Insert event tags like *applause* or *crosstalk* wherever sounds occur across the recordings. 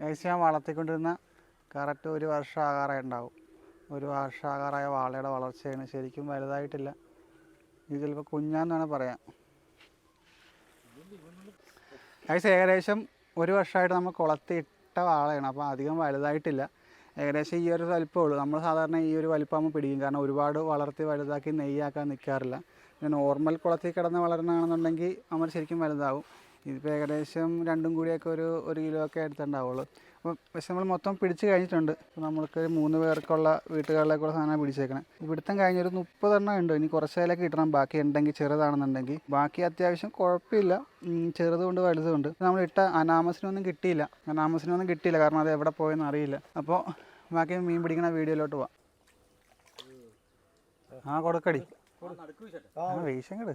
ഏകദേശം ഞാൻ വളർത്തിക്കൊണ്ടിരുന്ന കറക്റ്റ് ഒരു വർഷം ആകാറായി ഉണ്ടാവും ഒരു വർഷാകാറായ വാളയുടെ വളർച്ചയാണ് ശരിക്കും വലുതായിട്ടില്ല. ഇത് ചിലപ്പോൾ കുഞ്ഞാന്ന് വേണേൽ പറയാം. ഏകദേശം ഏകദേശം ഒരു വർഷമായിട്ട് നമ്മൾ കുളത്തി ഇട്ട വാളയാണ്. അപ്പോൾ അധികം വലുതായിട്ടില്ല. ഏകദേശം ഈ ഒരു വലിപ്പമേ ഉള്ളൂ. നമ്മൾ സാധാരണ ഈ ഒരു വലിപ്പം പിടിക്കും. കാരണം ഒരുപാട് വളർത്തി വലുതാക്കി നെയ്യാക്കാൻ നിൽക്കാറില്ല പിന്നെ നോർമൽ കുളത്തിൽ കിടന്ന് വളരുന്നതാണെന്നുണ്ടെങ്കിൽ നമ്മൾ ശരിക്കും വലുതാവും. ഇതിപ്പോൾ ഏകദേശം രണ്ടും കൂടിയൊക്കെ ഒരു ഒരു കിലോ ഒക്കെ അടുത്തുണ്ടാവുള്ളൂ അപ്പോൾ പക്ഷെ നമ്മൾ മൊത്തം പിടിച്ച് കഴിഞ്ഞിട്ടുണ്ട്. അപ്പോൾ നമ്മൾക്ക് മൂന്ന് പേർക്കുള്ള വീട്ടുകളിലേക്കുള്ള സാധനം പിടിച്ചേക്കണം. ഇവിടുത്തെ കഴിഞ്ഞൊരു മുപ്പതെണ്ണം ഉണ്ട്. ഇനി കുറച്ചേലൊക്കെ കിട്ടണം. ബാക്കി ഉണ്ടെങ്കിൽ ചെറുതാണെന്നുണ്ടെങ്കിൽ. ബാക്കി അത്യാവശ്യം കുഴപ്പമില്ല. ചെറുതുകൊണ്ട് വലുതുകൊണ്ട് നമ്മൾ ഇട്ട അനാമസിനൊന്നും കിട്ടിയില്ല. അനാമസിനൊന്നും കിട്ടിയില്ല. കാരണം അത് എവിടെ പോയെന്ന് അറിയില്ല. അപ്പോൾ ബാക്കി മീൻ പിടിക്കണ വീഡിയോയിലോട്ട് പോവാം. ആ കൊടുക്കടി. ആ വീശം കിട്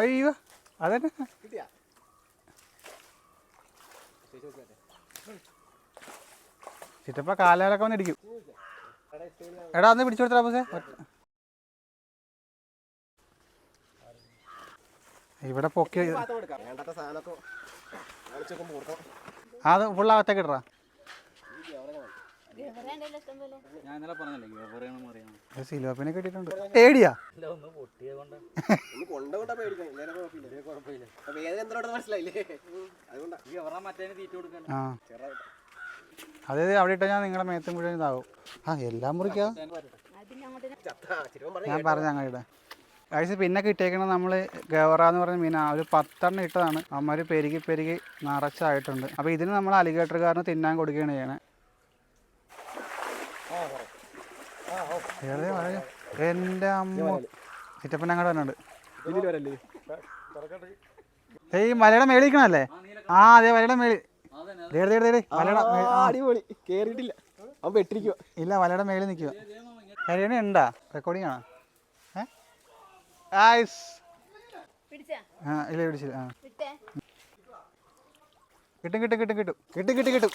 അയ്യോ അതന്നെ. ചിറ്റപ്പ കാലയിലൊക്കെ വന്ന് ഇടിക്കും. എടാ അന്ന് പിടിച്ചു കൊടുത്തരാ ബോസേ. ഇവിടെ പൊക്കി അത് ഫുൾ അകത്തേക്ക് ഇടറാ ഞാൻ ഇന്നലെ പറഞ്ഞല്ലേ ഗവറയാണെന്ന് അറിയാം സിലോപ്പിനെ കിട്ടിയിട്ടുണ്ട്. ഏടിയാ ഒന്ന് പൊട്ടിയത് കൊണ്ട് ഒന്ന് കൊണ്ടുകൊണ്ടാ പേടിക്കണം ഇല്ലേ കുഴപ്പമില്ല കുഴപ്പമില്ല. അപ്പൊ വേദന എന്താണെന്ന് മനസ്സിലായില്ലേ? അതുകൊണ്ടാ. ഈ ഗവറ മറ്റേ തീറ്റ കൊടുക്കാൻ അതെ അവിടെ ഇട്ടാ ഞാൻ നിങ്ങളെ മേത്തും മുഴുവൻ ഇതാവും. ആ എല്ലാം മുറിക്കാ? ചത്താ ചിലപ്പം പറഞ്ഞ ഞാൻ പറഞ്ഞ അങ്ങയുടെ കഴിച്ച് പിന്നെ കിട്ടിയേക്കണത് നമ്മൾ ഗവറ എന്ന് പറഞ്ഞ മീന. ഒരു പത്തെണ്ണം ഇട്ടതാണ്. അമ്മമാർ പെരുകി പെരുകി നിറച്ചായിട്ടുണ്ട്. അപ്പോൾ ഇതിന് നമ്മൾ അലിഗേറ്റർ കാരണം തിന്നാൻ കൊടുക്കുകയാണ് ചെയ്യണേ. എന്റെ അമ്മ. ചിറ്റപ്പൻ അങ്ങോട്ട് വന്നുണ്ട് ഈ മലയുടെ മേളിക്കണല്ലേ ആ അതെ മലയുടെ മേളി ദേ ദേ ദേ ദേ, മലയുടെ ആ, അടിപൊളി. കേറിയിട്ടില്ല. അവൻ വെട്ടിരിക്കുക ഇല്ല മലയുടെ മേളിൽ നിൽക്കുക കരിയണ ഉണ്ടാ? റെക്കോർഡിംഗ് ആണോ? ആയിസ് പിടിച്ചാ? ആ ഇല്ല പിടിച്ചില്ല. ആ. കിട്ടും കിട്ടും കിട്ടും കിട്ടും. കിട്ടും കിട്ടും കിട്ടും.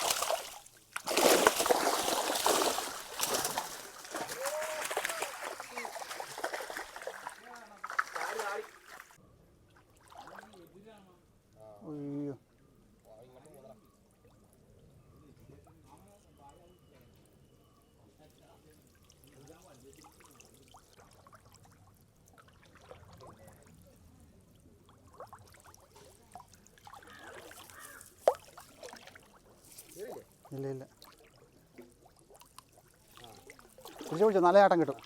ഇല്ല ഇല്ല പിടിച്ചോ പിടിച്ചു നല്ല ആട്ടം കിട്ടും.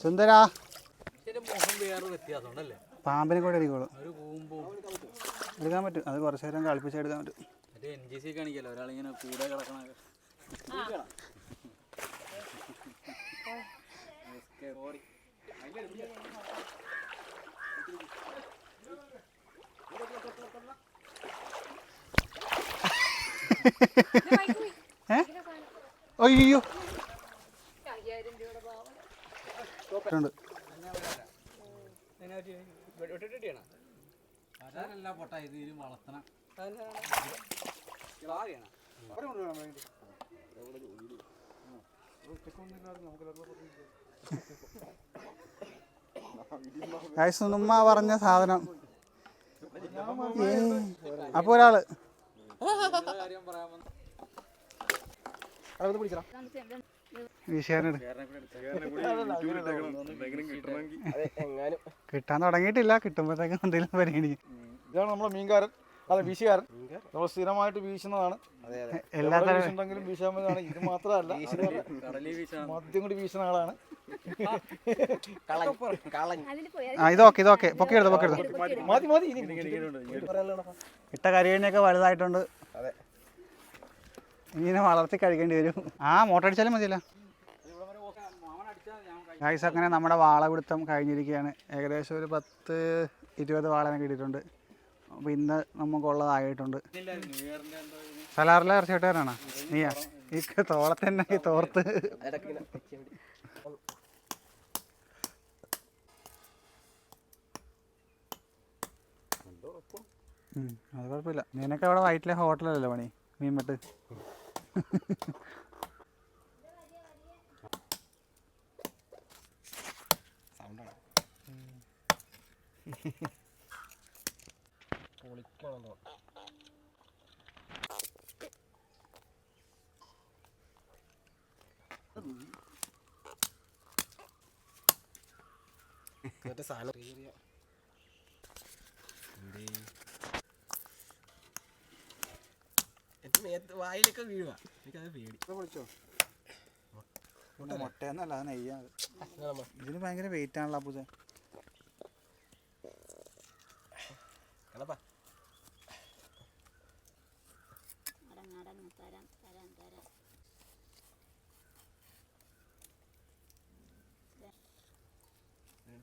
സുന്ദരാ. പാമ്പിനെ കൂടെ അടിക്കോളൂ. എടുക്കാൻ പറ്റും. അത് കുറച്ച് നേരം കളിപ്പിച്ചെടുക്കാൻ പറ്റും. എൻ ജി സി കാണിക്കല്ലോ? ഒരാളിങ്ങനെ കൂടെ കിടക്കണ അയ്യോ. ഉണ്ട്. പൊട്ട ഇത് വളർത്തണം ഉമ്മ പറഞ്ഞ സാധനം അപ്പൊ ഒരാൾ പിടിച്ചടാ കിട്ടാൻ തുടങ്ങിയിട്ടില്ല കിട്ടുമ്പോഴത്തേക്കും എന്തെങ്കിലും പരിഗണിക്കും ഇതാണ് നമ്മുടെ മീൻകാരൻ അതെ വീശുകാരൻ നമ്മൾ സ്ഥിരമായിട്ട് വീശുന്നതാണ് അതെ അതെ എല്ലാ വീശുണ്ടെങ്കിലും വീശാൻ പറ്റുന്നതാണ് ഇത് മാത്രമല്ല മദ്യം കൂടി വീശുന്ന ആളാണ് ഇതൊക്കെ ഇതൊക്കെ പൊക്കിയെടുത്തു പൊക്കിയെടുത്തു മതി മതി ഇനി ഇട്ട കരിയണിയൊക്കെ വലുതായിട്ടുണ്ട് അതെ ഇങ്ങനെ വളർത്തി കഴിക്കേണ്ടി വരും. ആ മോട്ടർ അടിച്ചാലും മതിയല്ലോ. ഗൈസ് അങ്ങനെ നമ്മുടെ വാളപിടുത്തം കഴിഞ്ഞിരിക്കുകയാണ്. ഏകദേശം ഒരു പത്ത് ഇരുപത് വാളനെ കിട്ടിയിട്ടുണ്ട്. അപ്പോൾ ഇന്ന് നമുക്കുള്ളതായിട്ടുണ്ട്. സലാറിലെ ഇറച്ചിട്ടാരാണോ നീയാ? ഈ തോളത്തന്നെ ഈ തോർത്ത്. അത് കുഴപ്പമില്ല. നിനക്ക് അവിടെ വൈറ്റിലെ ഹോട്ടലല്ലേ പണി? മീൻപെട്ട് പൊളിക്കണം സാധനം ചെറിയ എന്തേ? എന്റെ മേത്ത് വായിലൊക്കെ വീഴുക എനിക്കത് പേടി. വിളിച്ചോ മുട്ടയെന്നല്ല അത് നെയ്യാണ്. ഇതിന് ഭയങ്കര വെയിറ്റ് ആണല്ലോ അപ്പൂസെ.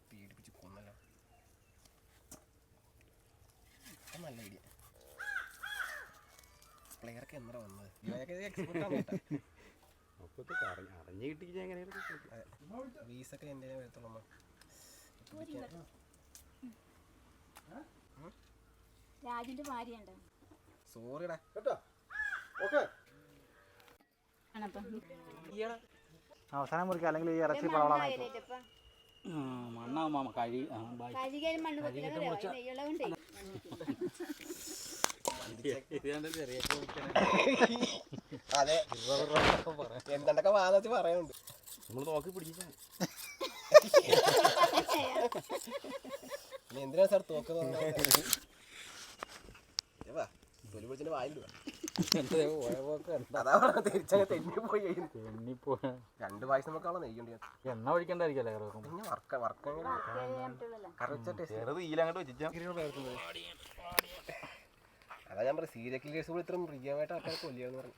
പീഡിപ്പിച്ച് കൊന്നല്ലോ അത് നല്ല ഐഡിയ പ്ലെയറൊക്കെ എന്താ വന്നത്? ഇവരൊക്കെ എക്സ്പെർട്ടാണ് കേട്ടോ. അറിഞ്ഞു കിട്ടി എങ്ങനെയാണ് വീസൊക്കെ എന്റെ വരത്തുള്ളൂ രാജിന്റെ ഭാര്യ ഉണ്ടോ സോറിടാ. ആണപ്പം. അവസാനം മുറിക്കുക അല്ലെങ്കിൽ ഈ ഇറച്ചി പളവളാണ് മണ്ണാവും മാമ കഴി. കാലികാലും മണ്ണ് പറ്റില്ല അതെ എന്തൊക്കെ വാദത്തിൽ പറയാനുണ്ട് നമ്മൾ നോക്കി ഇനി എന്തിനാ സാർ തോക്ക് തൊലി കഴിഞ്ഞു. എണ്ണിപ്പോ രണ്ട് പായസം നമുക്കാണോ നെയ്യുണ്ട് എണ്ണ ഒഴിക്കണ്ടായിരിക്കല്ലേ കറി അതാ ഞാൻ പറയും സീരിയൽ കില്ലേഴ്സ് കൂടി ഇത്രയും പ്രിയമായിട്ട് ആൾക്കാർ കൊല്ലിയെന്ന് പറഞ്ഞു.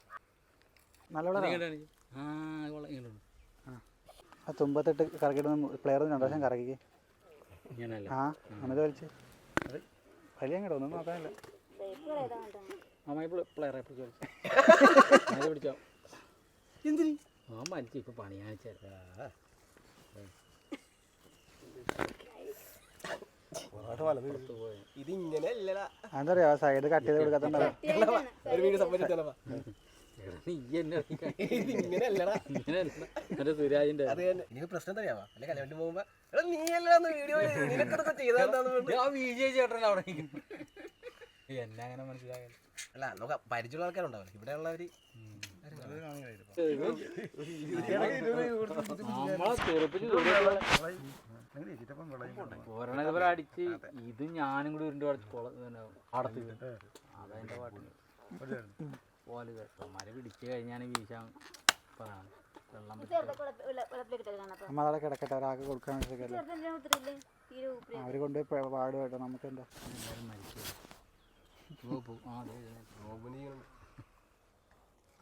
ആ തുമ്പത്തിട്ട് കറക്കിയിട്ട് പ്ലെയർ രണ്ടു പ്രാവശ്യം കറക്കിക്ക് ഇങ്ങനെയല്ല ആ എന്നിട്ട് വലിച്ച്. വലിയ അങ്ങോട്ട് ഒന്നും നോക്കാനില്ല. *laughs* എന്തിന്? ആ മരിച്ചു. ഇപ്പൊ പണി ഇത് ഇങ്ങനെ പറയാ സൈഡ് കട്ട് ചെയ്ത് കൊടുക്കാത്തുണ്ടാവും ഒരു വീട് എനിക്ക് പ്രശ്നം തന്നെയാവാ അല്ലെ കല്യാണത്തിന് പോകുമ്പോ എടാ നീ അല്ലാന്ന് വീഡിയോ നിനക്കൊക്കെ ചേട്ടനല്ല അവിടെ എന്നെ അങ്ങനെ മനസ്സിലാക്കാൻ. അല്ല നമുക്ക് പരിചയമുള്ള ആൾക്കാരുണ്ടാവില്ല ഇവിടെ ഉള്ളവര് നമ്മളെ തെറിപ്പിച്ച് ഒരെണ്ണം ഇതുപോലെ അടിച്ച് ഇത് ഞാനും കൂടി ഉരുണ്ട് അടിച്ച് പൊള അടത്ത് അതതിന്റെ പാട്ടിന് പോലെ മര പിടിച്ചു കഴിഞ്ഞാൽ വീശാൻ പറയാണ് അവിടെ കിടക്കട്ടെ ഒരാൾക്ക് കൊടുക്കാൻ വേണ്ടിയിട്ടല്ലേ അവർ കൊണ്ടുപോയി പാട് കേട്ടോ നമുക്ക് എന്താ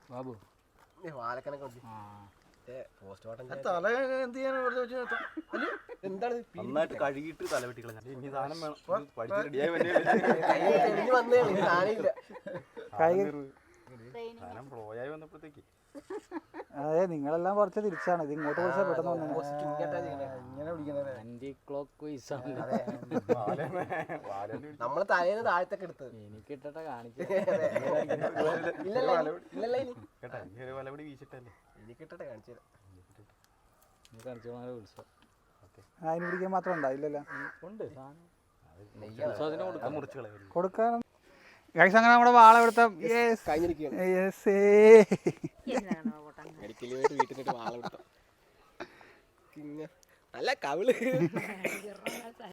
ബാബു ആ. തല എന്ത് ചെയ്യാനാ വെറുതെ വെച്ച് എന്താണ് നന്നായിട്ട് കഴുകിയിട്ട് ഇനി സാധനം വേണം. പഠിച്ച് റെഡിയായി ഫ്ലോയായി വന്നപ്പോഴത്തേക്ക്. അതെ നിങ്ങളെല്ലാം കുറച്ച് തിരിച്ചാണ്. ഇത് ഇങ്ങോട്ട് വിളിച്ചാൽ പെട്ടെന്ന് നമ്മൾ തലേന്ന് താഴത്തൊക്കെ എടുത്തത് എനിക്ക് ഇട്ടട്ടെ കാണിച്ചു ഇല്ലല്ലോ ഇല്ലല്ലോ ഇനി. കേട്ടാ ഈ ഒരു വലപടി വീശിട്ടല്ലേ? എനിക്ക് ഇട്ടിട്ട് കാണിച്ചു തരാം. നീ കാണിച്ചു പോകാൻ ഉത്സവം അതിന് പിടിക്കാൻ മാത്രം ഉണ്ടാവില്ലല്ലോ ഉണ്ട് സാധനം. നെയ്യാണ് കൊടുക്കാം. മുറിച്ച് കളയാം കൊടുക്കാൻ ഗൈസ് അങ്ങനെ നമ്മുടെ വാള എടുത്ത വീട്ടിൽ നല്ല കവിൾ. *laughs* *laughs*